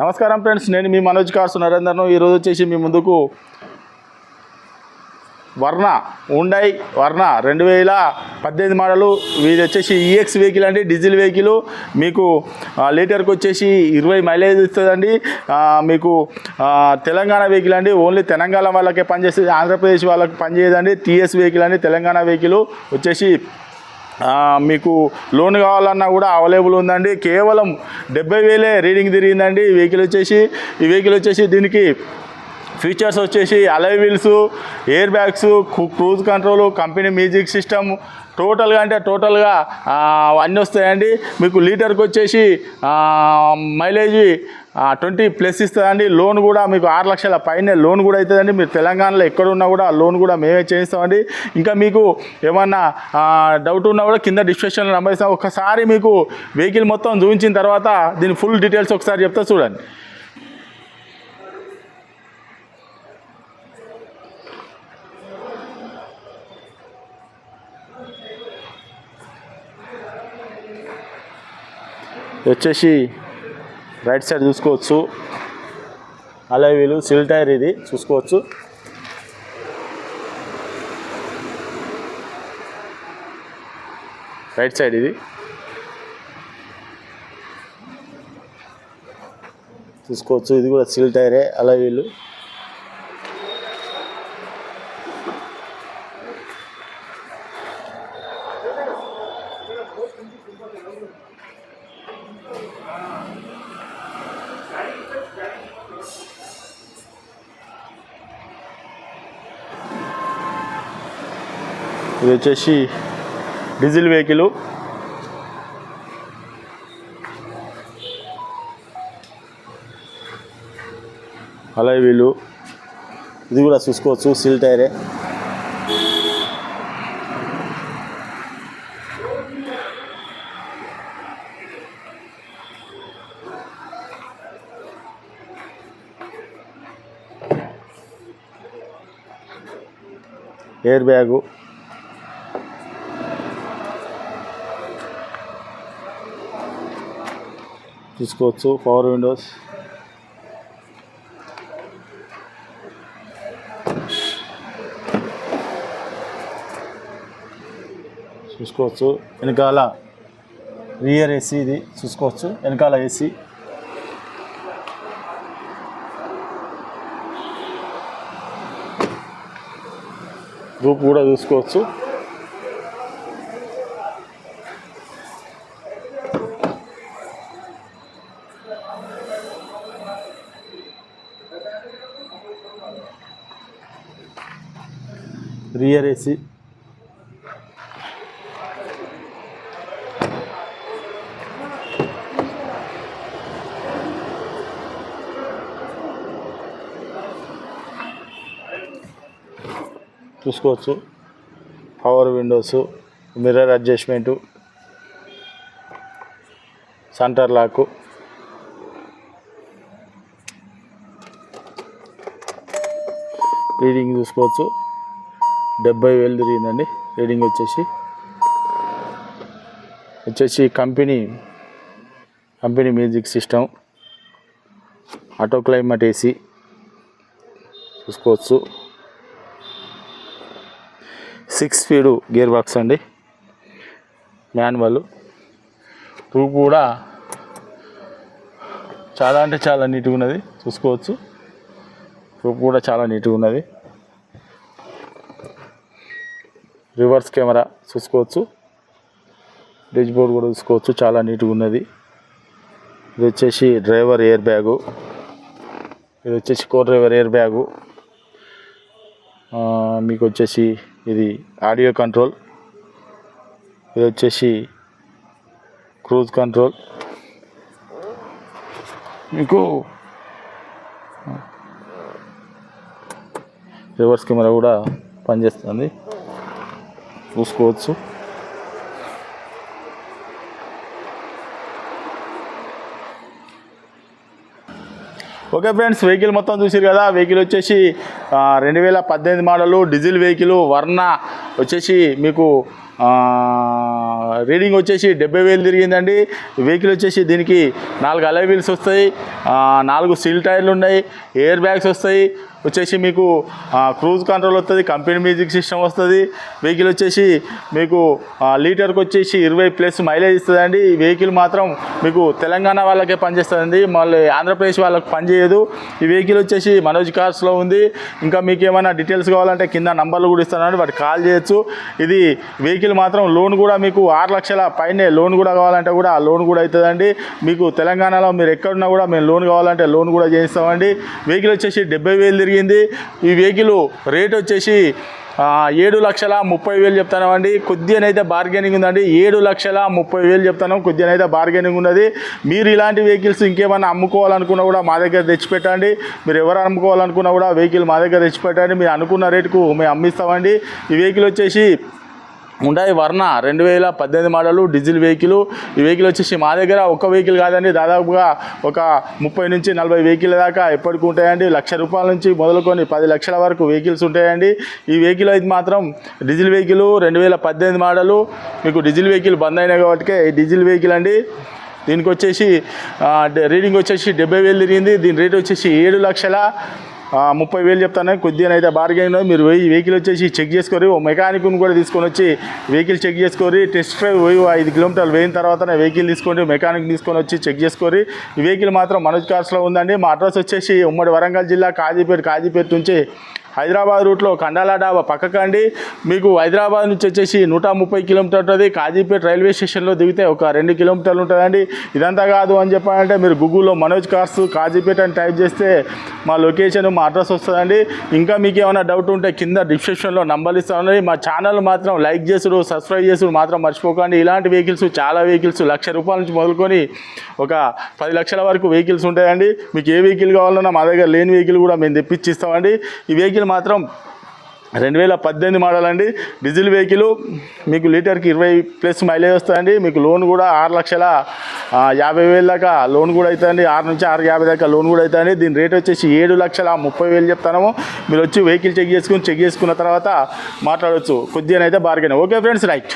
నమస్కారం ఫ్రెండ్స్ నేను మీ మనోజ్ కార్స్ నరేందర్ను ఈరోజు వచ్చేసి మీ ముందుకు వర్ణ ఉండై వర్ణ రెండు వేల పద్దెనిమిది మోడలు. ఇది వచ్చేసి ఈఎక్స్ వెహికల్ అండి డీజిల్ వెహికల్ మీకు లీటర్కి వచ్చేసి ఇరవై మైలేజ్ ఇస్తుందండి. మీకు తెలంగాణ వెహికల్ అండి. ఓన్లీ తెలంగాణ వాళ్ళకే పనిచేస్తుంది ఆంధ్రప్రదేశ్ వాళ్ళకి పనిచేయదండి. టీఎస్ వెహికల్ అండి తెలంగాణ వెహికల్ వచ్చేసి మీకు లోన్ కావాలన్నా కూడా అవైలబుల్ ఉందండి. కేవలం డెబ్బై వేలే రీడింగ్ తిరిగిందండి. ఈ వెహికల్ వచ్చేసి ఈ వెహికల్ వచ్చేసి దీనికి ఫీచర్స్ వచ్చేసి alloy wheels air bags cruise control company music system టోటల్గా అంటే టోటల్గా అన్నీ వస్తాయండి. మీకు లీటర్కి వచ్చేసి మైలేజీ మైలేజ్ ట్వంటీ ప్లస్ ఇస్తుందండి. లోన్ కూడా మీకు ఆరు లక్షల పైన లోన్ కూడా అవుతుందండి మీరు తెలంగాణలో ఎక్కడ ఉన్నా కూడా లోన్ కూడా మేమే చేయిస్తామండి. ఇంకా మీకు ఏమన్నా డౌట్ ఉన్నా కూడా కింద డిస్క్రిప్షన్లో నంబర్ ఇస్తాం. ఒకసారి మీకు వెహికల్ మొత్తం చూపించిన తర్వాత దీని ఫుల్ డీటెయిల్స్ ఒకసారి చెప్తా చూడండి. వచ్చేసి రైట్ సైడ్ చూసుకోవచ్చు. అలా వీలు సిల్ టైర్ ఇది చూసుకోవచ్చు. రైట్ సైడ్ ఇది. చూసుకోవచ్చు ఇది కూడా సిల్ టైరే అలా వీలు. ఇది వచ్చేసి డీజిల్ వెహికల్. అలా వీలు. ఇది కూడా చూసుకోవచ్చు సిల్ టైరే. Air bag. చూసుకోవచ్చు పవర్ విండోస్ చూసుకోవచ్చు. వెనకాల రియర్ ఏసీ ఇది చూసుకోవచ్చు. వెనకాల ఏసీ రూప్ కూడా చూసుకోవచ్చు. రియర్ ఏసీ చూసుకోవచ్చు. Power windows mirror adjustment centre lock reading చూసుకోవచ్చు. డెబ్బై వేలు తిరిగిందండి. రీడింగ్ వచ్చేసి. వచ్చేసి company company music system auto climate AC చూసుకోవచ్చు. సిక్స్ స్పీడు గేర్ బాక్స్ అండి. మాన్యువల్. రూప్ కూడా చాలా అంటే చాలా నీట్గా ఉన్నది. చూసుకోవచ్చు. రూప్ కూడా చాలా నీట్గా ఉన్నది. రివర్స్ కెమెరా చూసుకోవచ్చు. డిచ్ బోర్డ్ కూడా చూసుకోవచ్చు. చాలా నీట్గా ఉన్నది. ఇది వచ్చేసి డ్రైవర్ ఎయిర్ బ్యాగు. ఇది వచ్చేసి కో డ్రైవర్ ఎయిర్ బ్యాగు. మీకు వచ్చేసి ఇది ఆడియో కంట్రోల్. ఇది వచ్చేసి క్రూజ్ కంట్రోల్. మీకు రివర్స్ కెమెరా కూడా పనిచేస్తుంది. చూసుకోవచ్చు ఓకే ఫ్రెండ్స్ వెహికల్ మొత్తం చూసారు కదా. వెహికల్ వచ్చేసి రెండు వేల పద్దెనిమిది మోడలు డీజిల్ వెహికల్ వర్ణ వచ్చేసి మీకు రీడింగ్ వచ్చేసి డెబ్బై వేలు తిరిగిందండి. వెహికల్ వచ్చేసి దీనికి నాలుగు అలై వీల్స్ వస్తాయి. నాలుగు సీల్ టైర్లు ఉన్నాయి. ఎయిర్ బ్యాగ్స్ వస్తాయి. వచ్చేసి మీకు క్రూజ్ కంట్రోల్ వస్తుంది కంపెనీ మ్యూజిక్ సిస్టమ్ వస్తుంది. వెహికల్ వచ్చేసి మీకు లీటర్కి వచ్చేసి ఇరవై ప్లస్ మైలేజ్ ఇస్తుందండి. ఈ వెహికల్ మాత్రం మీకు తెలంగాణ వాళ్ళకే పనిచేస్తుందండి. మళ్ళీ ఆంధ్రప్రదేశ్ వాళ్ళకి పనిచేయదు. ఈ వెహికల్ వచ్చేసి మనోజ్ కార్స్లో ఉంది. ఇంకా మీకు ఏమైనా డీటెయిల్స్ కావాలంటే కింద నంబర్లు కూడా ఇస్తానండి. వాటికి కాల్ చేయొచ్చు. ఇది వెహికల్ మాత్రం లోన్ కూడా మీకు ఆరు లక్షల పైనే లోన్ కూడా కావాలంటే కూడా ఆ లోన్ కూడా అవుతుందండి. మీకు తెలంగాణలో మీరు ఎక్కడున్నా కూడా మేము లోన్ కావాలంటే లోన్ కూడా చేయిస్తామండి వెహికల్ వచ్చేసి డెబ్బై వేలు తిరిగింది. ఈ వెహికల్ రేట్ వచ్చేసి ఏడు లక్షల ముప్పై వేలు చెప్తానండి కొద్దిగానైతే బార్గెనింగ్ ఉందండి. ఏడు లక్షల ముప్పై వేలు చెప్తాను. కొద్దిగానైతే బార్గెనింగ్ ఉన్నది. మీరు ఇలాంటి వెహికల్స్ ఇంకేమైనా అమ్ముకోవాలనుకున్నా కూడా మా దగ్గర తెచ్చిపెట్టండి. మీరు ఎవరు అమ్ముకోవాలనుకున్నా కూడా వెహికల్ మా దగ్గర తెచ్చిపెట్టండి. మీరు అనుకున్న రేటుకు మేము అమ్మిస్తామండి. ఈ వెహికల్ వచ్చేసి ఉండాయి వర్ణ రెండు వేల పద్దెనిమిది మోడలు డీజిల్ వెహికల్ ఈ వెహికల్ వచ్చేసి మా దగ్గర ఒక వెహికల్ కాదండి. దాదాపుగా ఒక ముప్పై నుంచి నలభై వెహికల్ దాకా ఎప్పటికి ఉంటాయండి. లక్ష రూపాయల నుంచి మొదలుకొని పది లక్షల వరకు వెహికల్స్ ఉంటాయండి. ఈ వెహికల్ అయితే మాత్రం డీజిల్ వెహికల్ రెండు వేల పద్దెనిమిది మోడలు. మీకు డీజిల్ వెహికల్ బంద్ అయినాయి కాబట్టి ఈ డీజిల్ వెహికల్ అండి. దీనికి వచ్చేసి రీడింగ్ వచ్చేసి డెబ్బై వేలు తిరిగింది. దీని రేట్ వచ్చేసి ఏడు లక్షల ముప్పై వేలు చెప్తాను కొద్దిగా అయితే బార్గెన్ మీరు పోయి వెహికల్ వచ్చేసి చెక్ చేసుకోరి ఓ మెకానిక్ను కూడా తీసుకొని వచ్చి వెహికల్ చెక్ చేసుకోరి టెస్ట్ డ్రైవ్ పోయి ఐదు కిలోమీటర్లు వేయిన తర్వాత వెహికల్ తీసుకోండి మెకానిక్ తీసుకొని వచ్చి చెక్ చేసుకోరి ఈ వెహికల్ మాత్రం మనోజ్ కార్స్లో ఉందండి. మా అడ్రస్ వచ్చేసి ఉమ్మడి వరంగల్ జిల్లా కాజీపేట కాజీపేట నుంచి హైదరాబాద్ రూట్లో కండాల డాబా పక్కకండి. మీకు హైదరాబాద్ నుంచి వచ్చేసి నూట ముప్పై కిలోమీటర్ ఉంటుంది. కాజీపేట రైల్వే స్టేషన్లో దిగితే ఒక రెండు కిలోమీటర్లు ఉంటుందండి. ఇదంతా కాదు అని చెప్పాలంటే మీరు గూగుల్లో మనోజ్ కార్స్ కాజీపేట అని టైప్ చేస్తే మా లొకేషన్ మా అడ్రస్ వస్తుందండి. ఇంకా మీకు ఏమైనా డౌట్ ఉంటే కింద డిస్క్రిప్షన్లో నంబర్ ఇస్తామండి మా ఛానల్ మాత్రం లైక్ చేసుడు సబ్స్క్రైబ్ చేసుడు మాత్రం మర్చిపోకండి. ఇలాంటి వెహికల్స్ చాలా వెహికల్స్ లక్ష రూపాయల నుంచి మొదలుకొని ఒక పది లక్షల వరకు వెహికల్స్ ఉంటాయండి. మీకు ఏ వెహికల్ కావాలన్నా మా దగ్గర లేని వెహికల్ కూడా మేము తెప్పించి ఇస్తామండి. ఈ వెహికల్ మాత్రం రెండు వేల పద్దెనిమిది మోడల్ అండి. డీజిల్ వెహికల్ మీకు లీటర్కి ఇరవై ప్లస్ మైలేజ్ వస్తుందండి. మీకు లోన్ కూడా ఆరు లక్షల యాభై వేల దాకా లోన్ కూడా అవుతుందండి ఆరు నుంచి ఆరు యాభై దాకా లోన్ కూడా అవుతుందండి దీని రేట్ వచ్చేసి ఏడు లక్షల ముప్పై వేలు చెప్తాము మీరు వచ్చి వెహికల్ చెక్ చేసుకుని చెక్ చేసుకున్న తర్వాత మాట్లాడవచ్చు కొద్దిగానైతే బార్గెన్ ఓకే ఫ్రెండ్స్ రైట్